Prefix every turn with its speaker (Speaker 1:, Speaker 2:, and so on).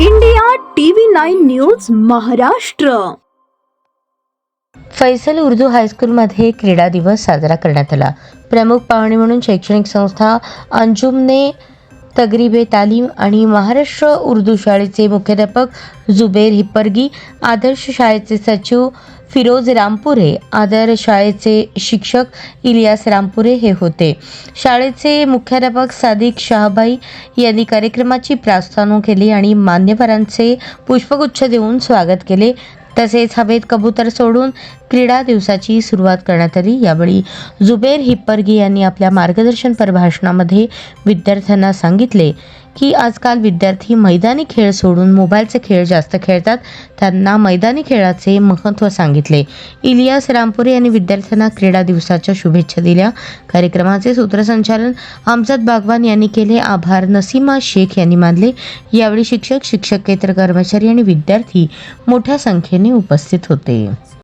Speaker 1: India TV nine news Maharashtra.
Speaker 2: Faisal Urdu हायस्कूलमध्ये क्रीडा दिवस साजरा करण्यात आला. प्रमुख पाहुणे म्हणून शैक्षणिक संस्था अंजुमने तगरीबे तालीम आणि महाराष्ट्र उर्दू शाळेचे मुख्याध्यापक जुबेर हिप्परगी आदर्श शाळेचे सचिव फिरोज रामपुरे आदर्श शाळेचे शिक्षक इलियास रामपुरे हे होते. शाळेचे मुख्याध्यापक सादिक शहाबाई यांनी कार्यक्रमाची प्रास्तावना केली आणि मान्यवरांचे पुष्पगुच्छ देऊन स्वागत केले. तसेच हवेत कबूतर सोडून क्रीडा दिवसाची सुरुवात करण्यात आली. यावेळी जुबेर हिप्परगी यांनी आपल्या मार्गदर्शनपर भाषणामध्ये विद्यार्थ्यांना सांगितले. की आजकाल विद्यार्थी मैदानी खेळ सोडून मोबाईलचे खेळ जास्त खेळतात. त्यांना मैदानी खेळाचे महत्त्व सांगितले. इलियास रामपुरे यांनी विद्यार्थ्यांना क्रीडा दिवसाच्या शुभेच्छा दिल्या. कार्यक्रमाचे सूत्रसंचालन अमजद बागवान यांनी केले. आभार. नसीमा शेख यांनी मानले. यावेळी शिक्षक शिक्षकेतर कर्मचारी आणि विद्यार्थी मोठ्या संख्येने उपस्थित होते.